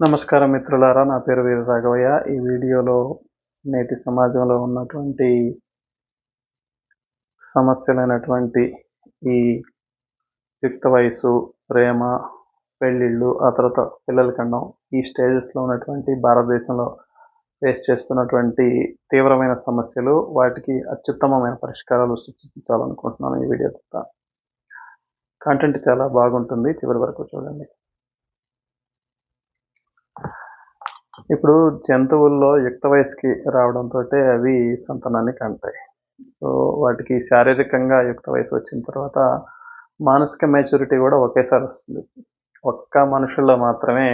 నమస్కారం మిత్రులారా నా పేరు వీర రాఘవయ్య. ఈ వీడియోలో నేటి సమాజంలో ఉన్నటువంటి సమస్యలైనటువంటి ఈ యుక్త వయసు ప్రేమ పెళ్ళిళ్ళు ఆ తర్వాత పిల్లల కండం ఈ స్టేజెస్లో ఉన్నటువంటి భారతదేశంలో ఫేస్ చేస్తున్నటువంటి తీవ్రమైన సమస్యలు వాటికి అత్యుత్తమమైన పరిష్కారాలు సృష్టించాలనుకుంటున్నాను ఈ వీడియో ద్వారా కంటెంట్ చాలా బాగుంటుంది చివరి వరకు చూడండి. ఇప్పుడు జంతువుల్లో యుక్త వయసుకి రావడంతో అవి సంతానాన్ని కంటాయి సో వాటికి శారీరకంగా యుక్త వయసు వచ్చిన తర్వాత మానసిక మెచ్యూరిటీ కూడా ఒకేసారి వస్తుంది. ఒక్క మనుషుల్లో మాత్రమే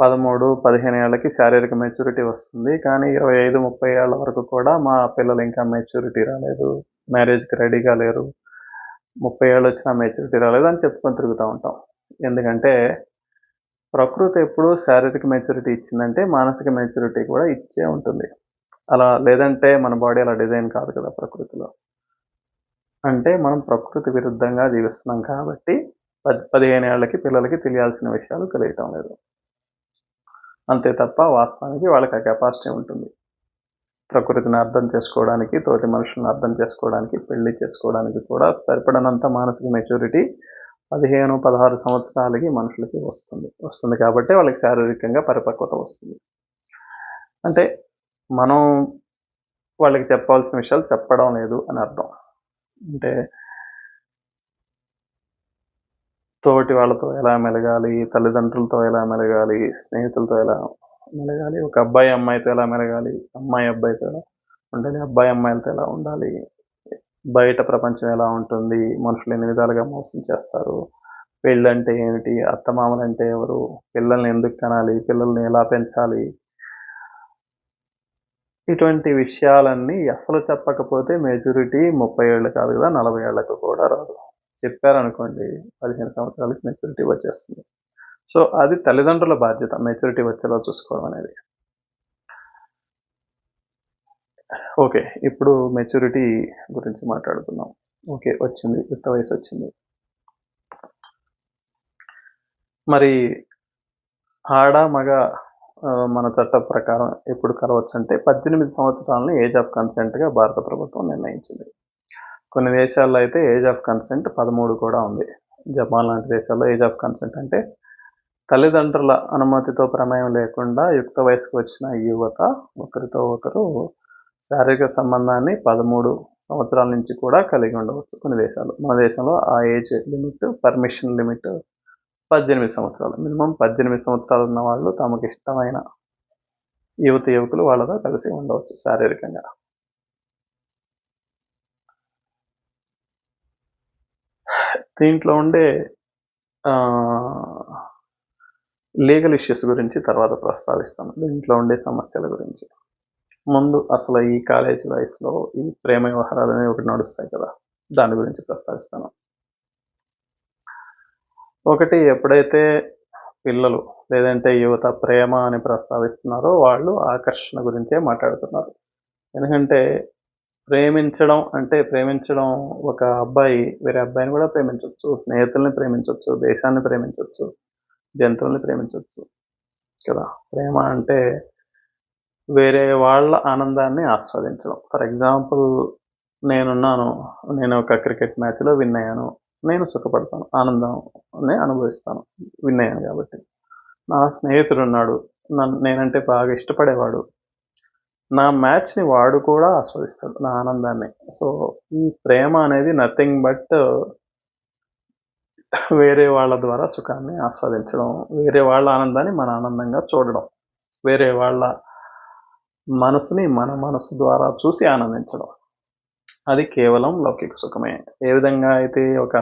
పదమూడు పదిహేను ఏళ్ళకి శారీరక మెచ్యూరిటీ వస్తుంది. కానీ ఇరవై ఐదు ముప్పై ఏళ్ళ వరకు కూడా మా పిల్లలు ఇంకా మెచ్యూరిటీ రాలేదు. మ్యారేజ్కి రెడీగా లేరు. ముప్పై ఏళ్ళు వచ్చినా మెచ్యూరిటీ రాలేదు అని చెప్పుకొని తిరుగుతూ ఉంటాం. ఎందుకంటే ప్రకృతి ఎప్పుడు శారీరక మెచ్యూరిటీ ఇచ్చిందంటే మానసిక మెచ్యూరిటీ కూడా ఇచ్చే ఉంటుంది. అలా లేదంటే మన బాడీ అలా డిజైన్ కాదు కదా ప్రకృతిలో. అంటే మనం ప్రకృతి విరుద్ధంగా జీవిస్తున్నాం కాబట్టి పది పదిహేను ఏళ్ళకి పిల్లలకి తెలియాల్సిన విషయాలు తెలియటం లేదు. అంతే తప్ప వాస్తవానికి వాళ్ళకి ఆ కెపాసిటీ ఉంటుంది. ప్రకృతిని అర్థం చేసుకోవడానికి తోటి మనుషులను అర్థం చేసుకోవడానికి పెళ్ళి చేసుకోవడానికి కూడా సరిపడనంత మానసిక మెచ్యూరిటీ పదిహేను పదహారు సంవత్సరాలకి మనుషులకి వస్తుంది. వస్తుంది కాబట్టి వాళ్ళకి శారీరకంగా పరిపక్వత వస్తుంది. అంటే మనం వాళ్ళకి చెప్పాల్సిన విషయాలు చెప్పడం లేదు అని అర్థం. అంటే తోటి వాళ్ళతో ఎలా మెలగాలి తల్లిదండ్రులతో ఎలా మెలగాలి స్నేహితులతో ఎలా మెలగాలి ఒక అబ్బాయి అమ్మాయితో ఎలా మెలగాలి అమ్మాయి అబ్బాయితో ఎలా ఉండాలి అబ్బాయి అమ్మాయిలతో ఎలా ఉండాలి బయట ప్రపంచం ఎలా ఉంటుంది? మనుషులు ఎన్ని విధాలుగా మోసం చేస్తారు? పెళ్ళంటే ఏమిటి? అత్తమామలు అంటే ఎవరు? పిల్లల్ని ఎందుకు కనాలి? పిల్లల్ని ఎలా పెంచాలి? ఇటువంటి విషయాలన్నీ అసలు చెప్పకపోతే మెచ్యూరిటీ ముప్పై ఏళ్ళు కాదు కదా నలభై ఏళ్ళకు కూడా రాదు. చెప్పారనుకోండి పదిహేను సంవత్సరాలకి మెచ్యూరిటీ వచ్చేస్తుంది. సో అది తల్లిదండ్రుల బాధ్యత మెచ్యూరిటీ వచ్చేలా చూసుకోవడం అనేది. ఓకే ఇప్పుడు మెచ్యూరిటీ గురించి మాట్లాడుకుందాం. ఓకే వచ్చింది యుక్త వయసు వచ్చింది. మరి ఆడ మగ మన చట్ట ప్రకారం ఎప్పుడు కలవచ్చు అంటే పద్దెనిమిది సంవత్సరాలని ఏజ్ ఆఫ్ కన్సెంట్గా భారత ప్రభుత్వం నిర్ణయించింది. కొన్ని దేశాల్లో అయితే ఏజ్ ఆఫ్ కన్సెంట్ పదమూడు కూడా ఉంది. జపాన్ లాంటి దేశాల్లో ఏజ్ ఆఫ్ కన్సెంట్ అంటే తల్లిదండ్రుల అనుమతితో ప్రమేయం లేకుండా యుక్త వయసుకు వచ్చిన యువత ఒకరితో ఒకరు శారీరక సంబంధాన్ని పదమూడు సంవత్సరాల నుంచి కూడా కలిగి ఉండవచ్చు కొన్ని దేశాలు. మన దేశంలో ఆ ఏజ్ లిమిట్ పర్మిషన్ లిమిట్ పద్దెనిమిది సంవత్సరాలు. మినిమం పద్దెనిమిది సంవత్సరాలు ఉన్న వాళ్ళు తమకు ఇష్టమైన యువత యువకులు వాళ్ళతో కలిసి ఉండవచ్చు శారీరకంగా. దీంట్లో ఉండే లీగల్ ఇష్యూస్ గురించి తర్వాత ప్రస్తావిస్తాను. దీంట్లో ఉండే సమస్యల గురించి. ముందు అసలు ఈ కాలేజ్ వయసులో ఈ ప్రేమ వ్యవహారాలు అనేవి ఒకటి నడుస్తాయి కదా. దాని గురించి ప్రస్తావిస్తాను. ఒకటి ఎప్పుడైతే పిల్లలు లేదంటే యువత ప్రేమ అని ప్రస్తావిస్తున్నారో వాళ్ళు ఆకర్షణ గురించే మాట్లాడుతున్నారు. ఎందుకంటే ప్రేమించడం అంటే ప్రేమించడం ఒక అబ్బాయి వేరే అబ్బాయిని కూడా ప్రేమించవచ్చు స్నేహితుల్ని ప్రేమించవచ్చు దేశాన్ని ప్రేమించవచ్చు జంతువుల్ని ప్రేమించవచ్చు కదా. ప్రేమ అంటే వేరే వాళ్ళ ఆనందాన్ని ఆస్వాదించడం. ఫర్ ఎగ్జాంపుల్ నేనున్నాను నేను ఒక క్రికెట్ మ్యాచ్లో విన్ అయ్యాను నేను సుఖపడతాను ఆనందాన్ని అనుభవిస్తాను విన్ అయ్యాను కాబట్టి. నా స్నేహితుడు ఉన్నాడు నన్ను నేనంటే బాగా ఇష్టపడేవాడు. నా మ్యాచ్ని వాడు కూడా ఆస్వాదిస్తాడు నా ఆనందాన్ని. సో ఈ ప్రేమ అనేది నథింగ్ బట్ వేరే వాళ్ళ ద్వారా సుఖాన్ని ఆస్వాదించడం వేరే వాళ్ళ ఆనందాన్ని మన ఆనందంగా చూడడం వేరే వాళ్ళ మనసుని మన మనసు ద్వారా చూసి ఆనందించడం. అది కేవలం లౌకిక సుఖమే. ఏ విధంగా అయితే ఒక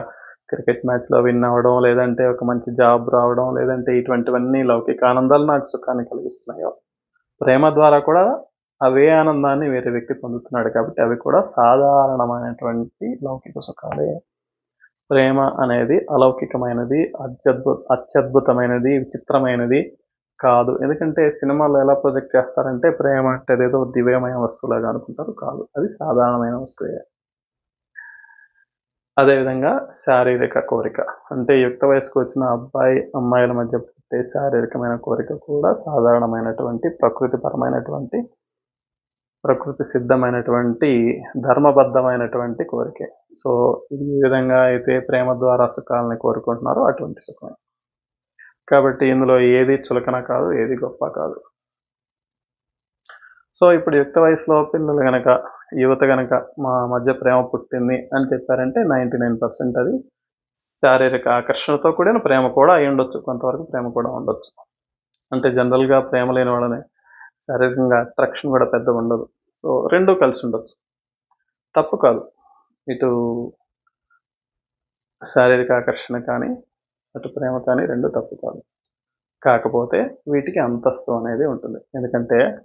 క్రికెట్ మ్యాచ్లో విన్ అవ్వడం లేదంటే ఒక మంచి జాబ్ రావడం లేదంటే ఇటువంటివన్నీ లౌకిక ఆనందాలు నాకు సుఖాన్ని కలిగిస్తున్నాయో ప్రేమ ద్వారా కూడా అవే ఆనందాన్ని వేరే వ్యక్తి పొందుతున్నాడు కాబట్టి అవి కూడా సాధారణమైనటువంటి లౌకిక సుఖాలే. ప్రేమ అనేది అలౌకికమైనది అత్యద్భుత అత్యద్భుతమైనది విచిత్రమైనది కాదు. ఎందుకంటే సినిమాలో ఎలా ప్రొజెక్ట్ చేస్తారంటే ప్రేమ అంటే ఏదో దివ్యమైన వస్తువులాగా అనుకుంటారు. కాదు. అది సాధారణమైన వస్తువే. అదేవిధంగా శారీరక కోరిక. అంటే యుక్త వయసుకు వచ్చిన అబ్బాయి అమ్మాయిల మధ్య పుట్టే శారీరకమైన కోరిక కూడా సాధారణమైనటువంటి ప్రకృతిపరమైనటువంటి ప్రకృతి సిద్ధమైనటువంటి ధర్మబద్ధమైనటువంటి కోరికే. సో ఇది ఏ విధంగా అయితే ప్రేమ ద్వారా సుఖాలని కోరుకుంటున్నారో అటువంటి సుఖమే. కాబట్టి ఇందులో ఏది చులకన కాదు ఏది గొప్ప కాదు. సో ఇప్పుడు యుక్త వయసులో పిల్లలు కనుక యువత కనుక మా మధ్య ప్రేమ పుట్టింది అని చెప్పారంటే నైంటీ నైన్ పర్సెంట్ అది శారీరక ఆకర్షణతో కూడిన ప్రేమ కూడా అయి ఉండొచ్చు కొంతవరకు ప్రేమ కూడా ఉండొచ్చు. అంటే జనరల్గా ప్రేమ లేని వాళ్ళని శారీరకంగా అట్రాక్షన్ కూడా పెద్ద ఉండదు. సో రెండూ కలిసి ఉండొచ్చు. తప్పు కాదు. ఇటు శారీరక ఆకర్షణ కానీ అటు ప్రేమ కానీ రెండు తప్పు కాదు. కాకపోతే వీటికి అంతస్తు అనేది ఉంటుంది. ఎందుకంటే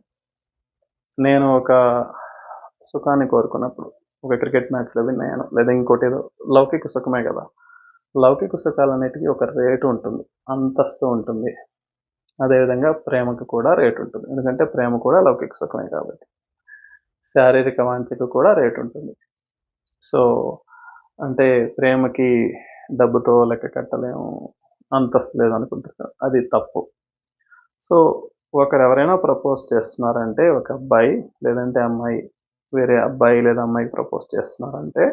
నేను ఒక సుఖాన్ని కోరుకున్నప్పుడు ఒక క్రికెట్ మ్యాచ్లో విన్ అయ్యాను. లేదా ఇంకోటి ఏదో లౌకిక సుఖమే కదా. లౌకిక సుఖాలన్నిటికీ ఒక రేటు ఉంటుంది. అంతస్తు ఉంటుంది. అదేవిధంగా ప్రేమకు కూడా రేటు ఉంటుంది. ఎందుకంటే ప్రేమ కూడా లౌకిక సుఖమే కాబట్టి. శారీరక వాంఛకు కూడా రేటు ఉంటుంది. సో అంటే ప్రేమకి డబ్బుతో లెక్క కట్టలేము అంతస్తు లేదనుకుంటారు అది తప్పు. సో ఒకరు ఎవరైనా ప్రపోజ్ చేస్తున్నారంటే ఒక అబ్బాయి లేదంటే అమ్మాయి వేరే అబ్బాయి లేదా అమ్మాయికి ప్రపోజ్ చేస్తున్నారంటే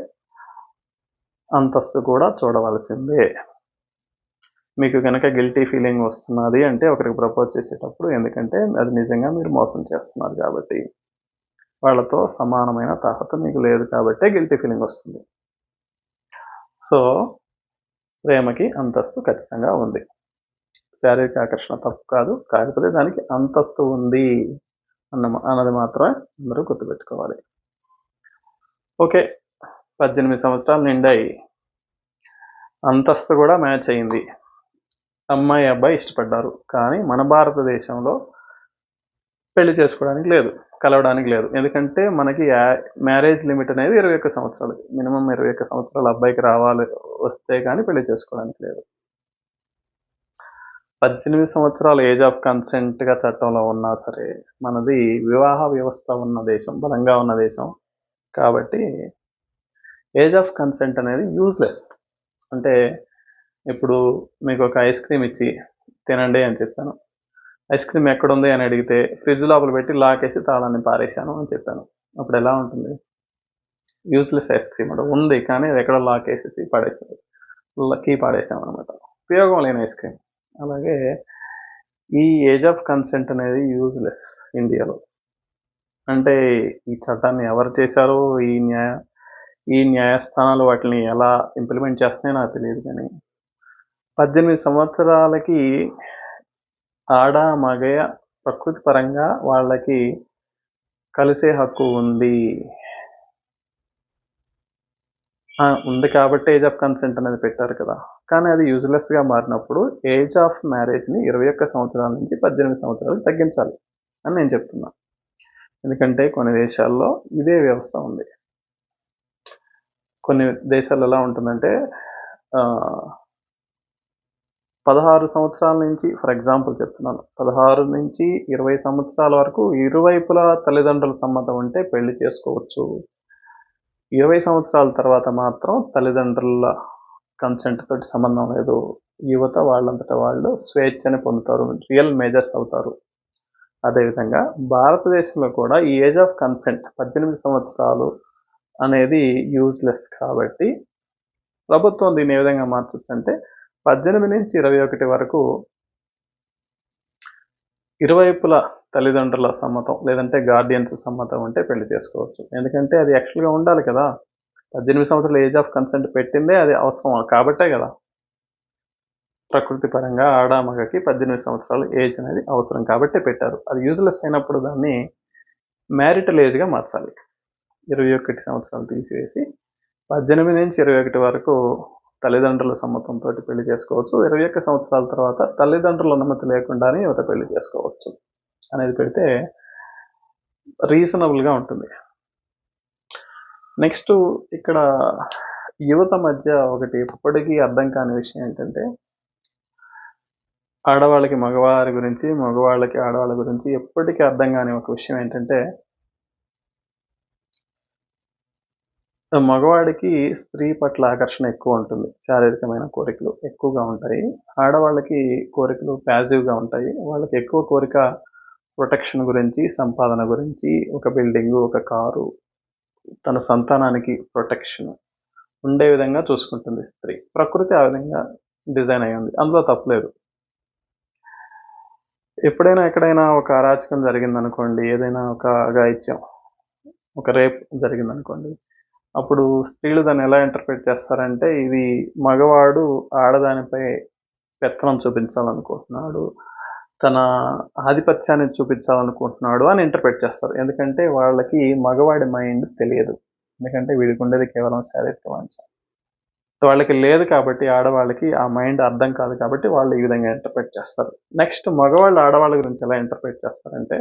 అంతస్తు కూడా చూడవలసిందే. మీకు కనుక గిల్టీ ఫీలింగ్ వస్తున్నది అంటే ఒకరికి ప్రపోజ్ చేసేటప్పుడు ఎందుకంటే అది నిజంగా మీరు మోసం చేస్తున్నారు కాబట్టి. వాళ్ళతో సమానమైన తాహత మీకు లేదు కాబట్టే గిల్టీ ఫీలింగ్ వస్తుంది. సో ప్రేమకి అంతస్తు ఖచ్చితంగా ఉంది. శారీరక ఆకర్షణ తప్పు కాదు కాకపోతే దానికి అంతస్తు ఉంది అన్న అన్నది మాత్రమే అందరూ గుర్తుపెట్టుకోవాలి. ఓకే పద్దెనిమిది సంవత్సరాలు నిండాయి. అంతస్తు కూడా మ్యాచ్ అయింది. అమ్మాయి అబ్బాయి ఇష్టపడ్డారు కానీ మన భారతదేశంలో పెళ్ళి చేసుకోవడానికి లేదు కలవడానికి లేదు. ఎందుకంటే మనకి మ్యారేజ్ లిమిట్ అనేది ఇరవై ఒక్క సంవత్సరాలు మినిమం ఇరవై ఒక్క సంవత్సరాలు అబ్బాయికి రావాలి వస్తే కానీ పెళ్ళి చేసుకోవడానికి లేదు. పద్దెనిమిది సంవత్సరాల ఏజ్ ఆఫ్ కన్సెంట్గా చట్టంలో ఉన్నా సరే మనది వివాహ వ్యవస్థ ఉన్న దేశం బలంగా ఉన్న దేశం. కాబట్టి ఏజ్ ఆఫ్ కన్సెంట్ అనేది యూజ్లెస్ అంటే ఇప్పుడు మీకు ఒక ఐస్ క్రీమ్ ఇచ్చి తినండి అని చెప్పాను. ఐస్ క్రీమ్ ఎక్కడుంది అని అడిగితే ఫ్రిడ్జ్ లోపల పెట్టి లాకేసి తాళాన్ని పారేశాను అని చెప్పాను. అప్పుడు ఎలా ఉంటుంది? యూజ్లెస్ ఐస్ క్రీమ్ అంటే. ఉంది కానీ అది ఎక్కడ లాక్ వేసేసి కీ పాడేసాం అనమాట ఉపయోగం లేని ఐస్ క్రీమ్. అలాగే ఈ ఏజ్ ఆఫ్ కన్సెంట్ అనేది యూజ్లెస్ ఇండియాలో. అంటే ఈ చట్టాన్ని ఎవరు చేశారో ఈ న్యాయ ఈ న్యాయస్థానాలు వాటిని ఎలా ఇంప్లిమెంట్ చేస్తున్నాయో నాకు తెలియదు కానీ పద్దెనిమిది సంవత్సరాలకి ఆడ మగయ ప్రకృతి పరంగా వాళ్ళకి కలిసే హక్కు ఉంది. ఆ, ఉంది కాబట్టి ఏజ్ ఆఫ్ కన్సెంట్ అనేది పెట్టారు కదా. కానీ అది యూజ్లెస్గా మారినప్పుడు ఏజ్ ఆఫ్ మ్యారేజ్ని ఇరవై ఒక్క సంవత్సరాల నుంచి పద్దెనిమిది సంవత్సరాలకు తగ్గించాలి అని నేను చెప్తున్నా. ఎందుకంటే కొన్ని దేశాల్లో ఇదే వ్యవస్థ ఉంది. కొన్ని దేశాల్లో ఎలా ఉంటుందంటే పదహారు సంవత్సరాల నుంచి ఫర్ ఎగ్జాంపుల్ చెప్తున్నాను పదహారు నుంచి ఇరవై సంవత్సరాల వరకు ఇరువైపుల తల్లిదండ్రుల సమ్మతం ఉంటే పెళ్ళి చేసుకోవచ్చు. ఇరవై సంవత్సరాల తర్వాత మాత్రం తల్లిదండ్రుల కన్సెంట్ తోటి సంబంధం లేదు. యువత వాళ్ళంతటా వాళ్ళు స్వేచ్ఛని పొందుతారు రియల్ మేజర్స్ అవుతారు. అదేవిధంగా భారతదేశంలో కూడా ఈ ఏజ్ ఆఫ్ కన్సెంట్ పద్దెనిమిది సంవత్సరాలు అనేది యూజ్లెస్ కాబట్టి ప్రభుత్వం దీన్ని ఏ విధంగా మార్చొచ్చు అంటే పద్దెనిమిది నుంచి ఇరవై ఒకటి వరకు ఇరువైపుల తల్లిదండ్రుల సమ్మతం లేదంటే గార్డియన్స్ సమ్మతం ఉంటే పెళ్ళి చేసుకోవచ్చు. ఎందుకంటే అది యాక్చువల్గా ఉండాలి కదా. పద్దెనిమిది సంవత్సరాల ఏజ్ ఆఫ్ కన్సెంట్ పెట్టిందే అది అవసరం కాబట్టే కదా. ప్రకృతి పరంగా ఆడ మగకి పద్దెనిమిది సంవత్సరాల ఏజ్ అనేది అవసరం కాబట్టే పెట్టారు. అది యూజ్లెస్ అయినప్పుడు దాన్ని మ్యారిటల్ ఏజ్గా మార్చాలి. ఇరవై ఒకటి సంవత్సరాలు తీసివేసి పద్దెనిమిది నుంచి ఇరవై ఒకటి వరకు తల్లిదండ్రుల సమ్మతంతో పెళ్ళి చేసుకోవచ్చు. ఇరవై ఒక్క సంవత్సరాల తర్వాత తల్లిదండ్రుల అనుమతి లేకుండానే యువత పెళ్ళి చేసుకోవచ్చు అనేది పెడితే రీజనబుల్గా ఉంటుంది. నెక్స్ట్ ఇక్కడ యువత మధ్య ఒకటి ఎప్పటికీ అర్థం కాని విషయం ఏంటంటే ఆడవాళ్ళకి మగవారి గురించి మగవాళ్ళకి ఆడవాళ్ళ గురించి ఎప్పటికీ అర్థం కాని ఒక విషయం ఏంటంటే మగవాడికి స్త్రీ పట్ల ఆకర్షణ ఎక్కువ ఉంటుంది. శారీరకమైన కోరికలు ఎక్కువగా ఉంటాయి. ఆడవాళ్ళకి కోరికలు ప్యాజివ్గా ఉంటాయి. వాళ్ళకి ఎక్కువ కోరిక ప్రొటెక్షన్ గురించి సంపాదన గురించి ఒక బిల్డింగు ఒక కారు తన సంతానానికి ప్రొటెక్షన్ ఉండే విధంగా చూసుకుంటుంది స్త్రీ. ప్రకృతి ఆ విధంగా డిజైన్ అయ్యింది. అందులో తప్పలేదు ఎప్పుడైనా ఎక్కడైనా ఒక అరాచకం జరిగిందనుకోండి ఏదైనా ఒక గాయిత్యం ఒక రేప్ జరిగిందనుకోండి అప్పుడు స్త్రీలు దాన్ని ఎలా ఇంటర్ప్రిట్ చేస్తారంటే ఇది మగవాడు ఆడదానిపై పెత్తనం చూపించాలనుకుంటున్నాడు తన ఆధిపత్యాన్ని చూపించాలనుకుంటున్నాడు అని ఇంటర్ప్రిట్ చేస్తారు. ఎందుకంటే వాళ్ళకి మగవాడి మైండ్ తెలియదు. ఎందుకంటే వీడికి ఉండేది కేవలం శారీరక వాంఛ. వాళ్ళకి లేదు కాబట్టి ఆడవాళ్ళకి ఆ మైండ్ అర్థం కాదు కాబట్టి వాళ్ళు ఈ విధంగా ఇంటర్ప్రిట్ చేస్తారు. నెక్స్ట్ మగవాళ్ళు ఆడవాళ్ళ గురించి ఎలా ఇంటర్ప్రిట్ చేస్తారంటే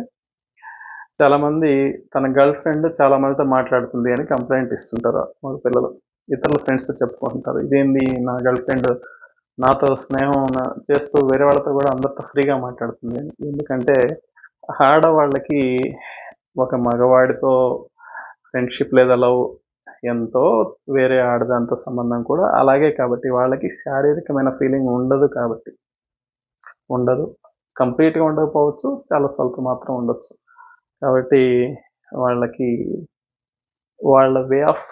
చాలామంది తన గర్ల్ ఫ్రెండ్ చాలా మందితో మాట్లాడుతుంది అని కంప్లైంట్ ఇస్తుంటారు మగ పిల్లలు. ఇతరుల ఫ్రెండ్స్తో చెప్పుకుంటారు. ఇదేంది నా గర్ల్ ఫ్రెండ్ నాతో స్నేహం చేస్తూ వేరే వాళ్ళతో కూడా అందరితో ఫ్రీగా మాట్లాడుతుంది అని. ఎందుకంటే ఆడవాళ్ళకి ఒక మగవాడితో ఫ్రెండ్షిప్ లేదా లవ్ ఎంతో వేరే ఆడదాంతో సంబంధం కూడా అలాగే కాబట్టి వాళ్ళకి శారీరకమైన ఫీలింగ్ ఉండదు కాబట్టి. ఉండదు. కంప్లీట్గా ఉండకపోవచ్చు చాలా స్వల్ప మాత్రం ఉండొచ్చు. కాబట్టి వాళ్ళకి వాళ్ళ వే ఆఫ్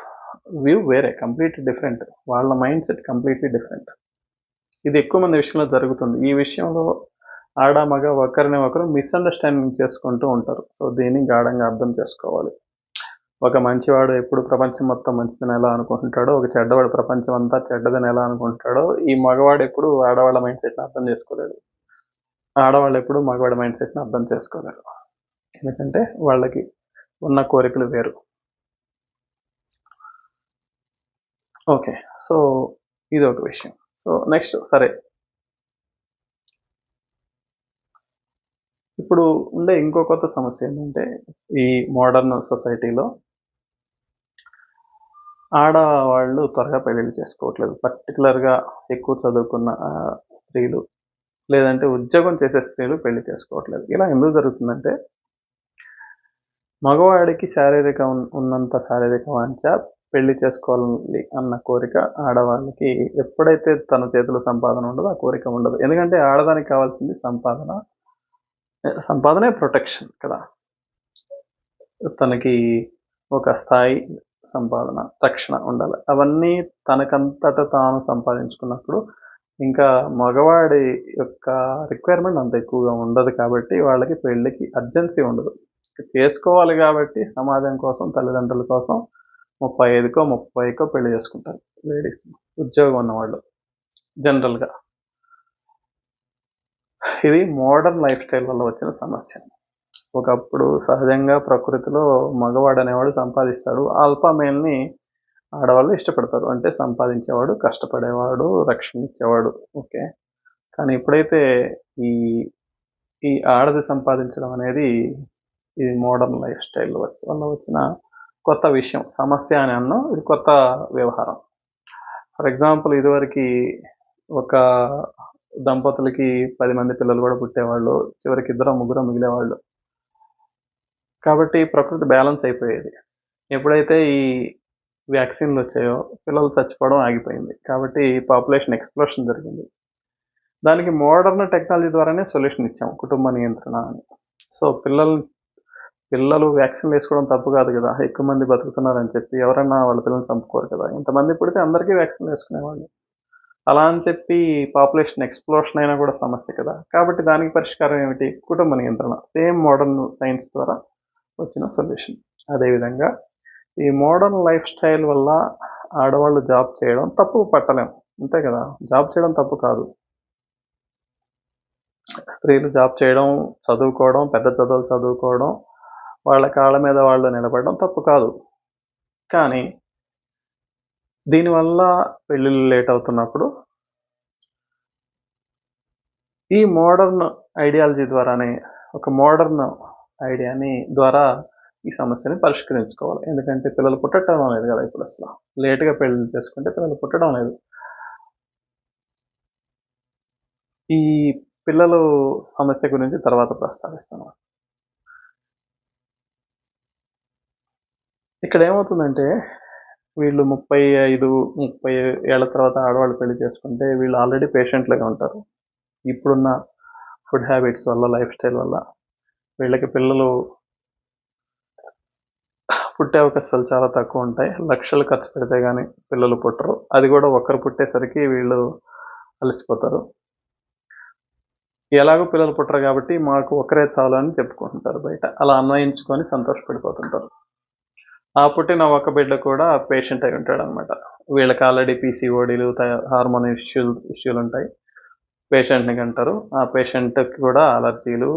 వ్యూ వేరే కంప్లీట్ డిఫరెంట్. వాళ్ళ మైండ్ సెట్ కంప్లీట్లీ డిఫరెంట్. ఇది ఎక్కువ మంది విషయంలో జరుగుతుంది. ఈ విషయంలో ఆడ మగ ఒకరిని ఒకరు మిస్అండర్స్టాండింగ్ చేసుకుంటూ ఉంటారు. సో దీన్ని గాఢంగా అర్థం చేసుకోవాలి. ఒక మంచివాడు ఎప్పుడు ప్రపంచం మొత్తం మంచిదని ఎలా అనుకుంటుంటాడో ఒక చెడ్డవాడు ప్రపంచం అంతా చెడ్డదని ఎలా అనుకుంటాడో ఈ మగవాడు ఎప్పుడు ఆడవాళ్ళ మైండ్ సెట్ని అర్థం చేసుకోలేడు ఆడవాళ్ళు ఎప్పుడు మగవాడి మైండ్ సెట్ని అర్థం చేసుకోలేరు ఎందుకంటే వాళ్ళకి ఉన్న కోరికలు వేరు. ఓకే సో ఇది ఒక విషయం. సో నెక్స్ట్ సరే. ఇప్పుడు ఉండే ఇంకో కొత్త సమస్య ఏంటంటే ఈ మోడర్న్ సొసైటీలో ఆడవాళ్ళు త్వరగా పెళ్ళిళ్ళు చేసుకోవట్లేదు. పర్టికులర్గా ఎక్కువ చదువుకున్న స్త్రీలు లేదంటే ఉద్యోగం చేసే స్త్రీలు పెళ్ళి చేసుకోవట్లేదు. ఇలా ఎందుకు జరుగుతుందంటే మగవాడికి శారీరక ఉన్నంత శారీరక వాంఛ పెళ్ళి చేసుకోవాలి అన్న కోరిక ఆడవాళ్ళకి ఎప్పుడైతే తన చేతిలో సంపాదన ఉండదో ఆ కోరిక ఉండదు. ఎందుకంటే ఆడదానికి కావాల్సింది సంపాదన. సంపాదనే ప్రొటెక్షన్ కదా. తనకి ఒక స్థాయి సంపాదన రక్షణ ఉండాలి. అవన్నీ తనకంతట తాను సంపాదించుకున్నప్పుడు ఇంకా మగవాడి యొక్క రిక్వైర్మెంట్ అంత ఎక్కువగా ఉండదు కాబట్టి వాళ్ళకి పెళ్ళికి అర్జెన్సీ ఉండదు. చేసుకోవాలి కాబట్టి సమాజం కోసం తల్లిదండ్రుల కోసం ముప్పై ఐదుకో ముప్పైకో పెళ్ళి చేసుకుంటారు లేడీస్. ఉద్యోగం ఉన్నవాళ్ళు జనరల్గా. ఇది మోడర్న్ లైఫ్ స్టైల్ వల్ల వచ్చిన సమస్య. ఒకప్పుడు సహజంగా ప్రకృతిలో మగవాడు అనేవాడు సంపాదిస్తాడు. ఆల్ఫా ఆడవాళ్ళు ఇష్టపడతారు. అంటే సంపాదించేవాడు కష్టపడేవాడు రక్షణ ఇచ్చేవాడు ఓకే? కానీ ఎప్పుడైతే ఈ ఈ ఆడది సంపాదించడం అనేది ఇది మోడర్న్ లైఫ్ స్టైల్ వచ్చి వల్ల వచ్చిన కొత్త విషయం సమస్య అని అన్నాం ఇది కొత్త వ్యవహారం. ఫర్ ఎగ్జాంపుల్ ఇదివరకు ఒక దంపతులకి పది మంది పిల్లలు కూడా పుట్టేవాళ్ళు చివరికి ఇద్దరు ముగ్గురు మిగిలేవాళ్ళు. కాబట్టి ప్రకృతి బ్యాలెన్స్ అయిపోయేది. ఎప్పుడైతే ఈ వ్యాక్సిన్లు వచ్చాయో పిల్లలు చచ్చిపోవడం ఆగిపోయింది. కాబట్టి పాపులేషన్ ఎక్స్ప్లోషన్ జరిగింది. దానికి మోడర్న్ టెక్నాలజీ ద్వారానే సొల్యూషన్ ఇచ్చాం కుటుంబ నియంత్రణ అని. సో పిల్లలు పిల్లలు వ్యాక్సిన్ వేసుకోవడం తప్పు కాదు కదా ఎక్కువ మంది బతుకుతున్నారని చెప్పి ఎవరన్నా వాళ్ళ పిల్లల్ని చంపుకోరు కదా. ఇంతమంది పుడితే అందరికీ వ్యాక్సిన్ వేసుకునేవాళ్ళు. అలా అని చెప్పి పాపులేషన్ ఎక్స్ప్లోషన్ అయినా కూడా సమస్య కదా. కాబట్టి దానికి పరిష్కారం ఏమిటి? కుటుంబ నియంత్రణ. సేమ్ మోడర్న్ సైన్స్ ద్వారా వచ్చిన సొల్యూషన్. అదేవిధంగా ఈ మోడర్న్ లైఫ్ స్టైల్ వల్ల ఆడవాళ్ళు జాబ్ చేయడం తప్పు పట్టలేము అంతే కదా. జాబ్ చేయడం తప్పు కాదు. స్త్రీలు జాబ్ చేయడం చదువుకోవడం పెద్ద చదువులు చదువుకోవడం వాళ్ళ కాళ్ళ మీద వాళ్ళు నిలబడడం తప్పు కాదు. కానీ దీనివల్ల పెళ్ళిళ్ళు లేట్ అవుతున్నప్పుడు ఈ మోడర్న్ ఐడియాలజీ ద్వారానే ఒక మోడర్న్ ఐడియాని ద్వారా ఈ సమస్యని పరిష్కరించుకోవాలి. ఎందుకంటే పిల్లలు పుట్టడం లేదు కదా ఇప్పుడు అసలు. లేటుగా పెళ్ళి చేసుకుంటే పిల్లలు పుట్టడం లేదు. ఈ పిల్లలు సమస్య గురించి తర్వాత ప్రస్తావిస్తున్నాను. ఇక్కడ ఏమవుతుందంటే వీళ్ళు ముప్పై ఐదు ముప్పై ఏళ్ళ తర్వాత ఆడవాళ్ళు పెళ్ళి చేసుకుంటే వీళ్ళు ఆల్రెడీ పేషెంట్లుగా ఉంటారు. ఇప్పుడున్న ఫుడ్ హ్యాబిట్స్ వల్ల లైఫ్ స్టైల్ వల్ల వీళ్ళకి పిల్లలు పుట్టే అవకాశాలు చాలా తక్కువ ఉంటాయి. లక్షలు ఖర్చు పెడితే కానీ పిల్లలు పుట్టరు. అది కూడా ఒక్కరు పుట్టేసరికి వీళ్ళు అలసిపోతారు. ఎలాగో పిల్లలు పుట్టరు కాబట్టి మాకు ఒకరే చాలు అని చెప్పుకుంటుంటారు బయట. అలా అన్వయించుకొని సంతోషపడిపోతుంటారు. ఆ పుట్టిన ఒక బిడ్డ కూడా పేషెంట్ అయి ఉంటాడు అనమాట వీళ్ళకి ఆల్రెడీ పీసీఓడీలు హార్మోన్ ఇష్యూలు ఇష్యూలు ఉంటాయి పేషెంట్ని కంటారు. ఆ పేషెంట్కి కూడా అలర్జీలు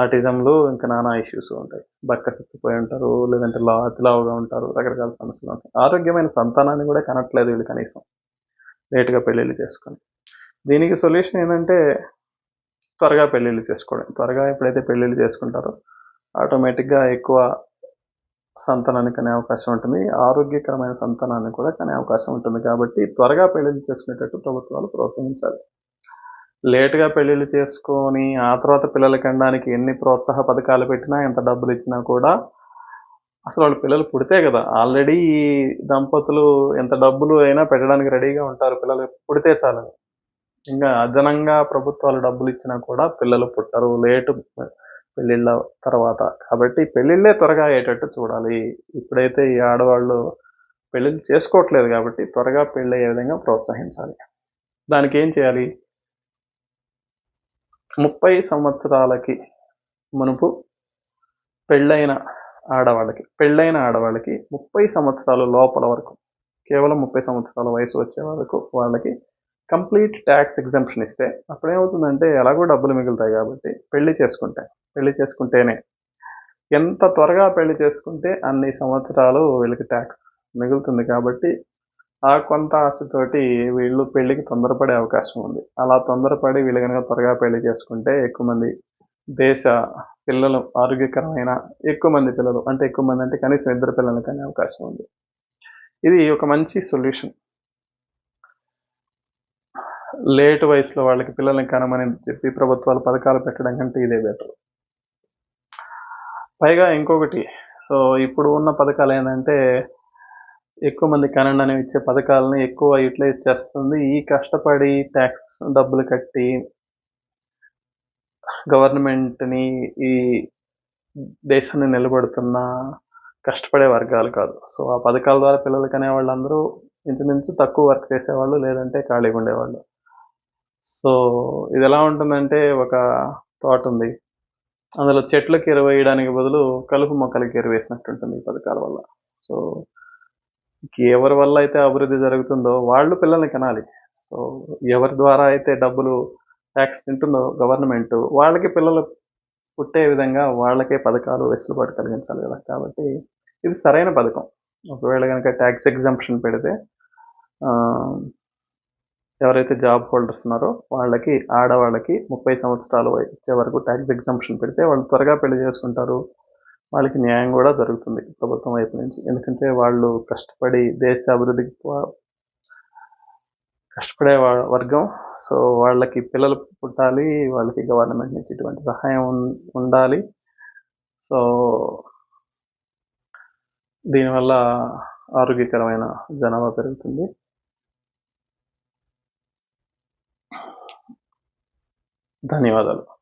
ఆటిజంలు ఇంకా నానా ఇష్యూస్ ఉంటాయి. బక్క చిక్కిపోయి ఉంటారు లేదంటే లా అతిలావుగా ఉంటారు రకరకాల సమస్యలు ఉంటాయి. ఆరోగ్యమైన సంతానాన్ని కూడా కనట్లేదు వీళ్ళు కనీసం. లేటుగా పెళ్ళిళ్ళు చేసుకొని. దీనికి సొల్యూషన్ ఏంటంటే త్వరగా పెళ్ళిళ్ళు చేసుకోవడం. త్వరగా ఎప్పుడైతే పెళ్ళిళ్ళు చేసుకుంటారో ఆటోమేటిక్గా ఎక్కువ సంతానాన్ని కనే అవకాశం ఉంటుంది. ఆరోగ్యకరమైన సంతానాన్ని కూడా కనే అవకాశం ఉంటుంది. కాబట్టి త్వరగా పెళ్ళిళ్ళు చేసుకునేటట్టు ప్రభుత్వాలు ప్రోత్సహించాలి. లేటుగా పెళ్ళిళ్ళు చేసుకొని ఆ తర్వాత పిల్లలకి కనడానికి ఎన్ని ప్రోత్సాహ పథకాలు పెట్టినా ఎంత డబ్బులు ఇచ్చినా కూడా అసలు వాళ్ళు పిల్లలు పుడితే కదా. ఆల్రెడీ ఈ దంపతులు ఎంత డబ్బులు అయినా పెట్టడానికి రెడీగా ఉంటారు. పిల్లలు పుడితే చాలని. ఇంకా అదనంగా ప్రభుత్వాలు డబ్బులు ఇచ్చినా కూడా పిల్లలు పుట్టరు. లేటు పెళ్ళిళ్ళ తర్వాత. కాబట్టి పెళ్ళిళ్ళే త్వరగా అయ్యేటట్టు చూడాలి. ఇప్పుడైతే ఈ ఆడవాళ్ళు పెళ్ళిళ్ళు చేసుకోవట్లేదు కాబట్టి త్వరగా పెళ్ళి అయ్యే విధంగా ప్రోత్సహించాలి. దానికి ఏం చేయాలి? ముప్పై సంవత్సరాలకి మునుపు పెళ్ళైన ఆడవాళ్ళకి పెళ్ళైన ఆడవాళ్ళకి ముప్పై సంవత్సరాల లోపల వరకు కేవలం ముప్పై సంవత్సరాల వయసు వచ్చే వరకు వాళ్ళకి కంప్లీట్ ట్యాక్స్ ఎగ్జంప్షన్ ఇస్తే అప్పుడేమవుతుందంటే ఎలాగో డబ్బులు మిగులుతాయి కాబట్టి పెళ్ళి చేసుకుంటే. పెళ్ళి చేసుకుంటేనే. ఎంత త్వరగా పెళ్ళి చేసుకుంటే అన్ని సంవత్సరాలు వీళ్ళకి ట్యాక్స్ మిగులుతుంది కాబట్టి ఆ కొంత ఆశతోటి వీళ్ళు పెళ్ళికి తొందరపడే అవకాశం ఉంది. అలా తొందరపడి వీళ్ళు కనుక త్వరగా పెళ్ళి చేసుకుంటే ఎక్కువ మంది దేశ పిల్లలు ఆరోగ్యకరమైన ఎక్కువ మంది పిల్లలు అంటే ఎక్కువ మంది అంటే కనీసం ఇద్దరు పిల్లలు కానీ అవకాశం ఉంది. ఇది ఒక మంచి సొల్యూషన్ లేట్ వయసులో వాళ్ళకి పిల్లల్ని కనమని చెప్పి ప్రభుత్వాలు పథకాలు పెట్టడం కంటే ఇదే బెటర్ పైగా ఇంకొకటి సో ఇప్పుడు ఉన్న పథకాలు ఏంటంటే ఎక్కువ మంది కనండి అనేవి ఇచ్చే పథకాలను ఎక్కువ యూటిలైజ్ చేస్తుంది. ఈ కష్టపడి ట్యాక్స్ డబ్బులు కట్టి గవర్నమెంట్ని ఈ దేశాన్ని నిలబడుతున్న కష్టపడే వర్గాలు కాదు. సో ఆ పథకాల ద్వారా పిల్లలు కనే వాళ్ళందరూ ఇంచుమించు తక్కువ వర్క్ చేసేవాళ్ళు లేదంటే ఖాళీగా ఉండేవాళ్ళు. సో ఇది ఎలా ఉంటుందంటే ఒక తోట ఉంది. అందులో చెట్లకు ఎరువేయడానికి బదులు కలుపు మొక్కలకి ఎరువు ఉంటుంది ఈ పథకాల వల్ల. సో ఎవరి వల్ల అయితే అభివృద్ధి జరుగుతుందో వాళ్ళు పిల్లల్ని కనాలి. సో ఎవరి ద్వారా అయితే డబ్బులు ట్యాక్స్ తింటుందో గవర్నమెంట్ వాళ్ళకి పిల్లలు పుట్టే విధంగా వాళ్ళకే పథకాలు వెసులుబాటు కలిగించాలి కదా. కాబట్టి ఇది సరైన పథకం. ఒకవేళ కనుక ట్యాక్స్ ఎగ్జంప్షన్ పెడితే ఎవరైతే జాబ్ హోల్డర్స్ ఉన్నారో వాళ్ళకి ఆడవాళ్ళకి ముప్పై సంవత్సరాలు వచ్చే వరకు ట్యాక్స్ ఎగ్జామ్షన్ పెడితే వాళ్ళు త్వరగా పెళ్ళి చేసుకుంటారు. వాళ్ళకి న్యాయం కూడా జరుగుతుంది ప్రభుత్వం వైపు నుంచి. ఎందుకంటే వాళ్ళు కష్టపడి దేశ అభివృద్ధికి కష్టపడే వర్గం. సో వాళ్ళకి పిల్లలు పుట్టాలి వాళ్ళకి గవర్నమెంట్ నుంచి ఇటువంటి సహాయం ఉండాలి. సో దీనివల్ల ఆరోగ్యకరమైన జనాభా పెరుగుతుంది. ధన్యవాదాలు.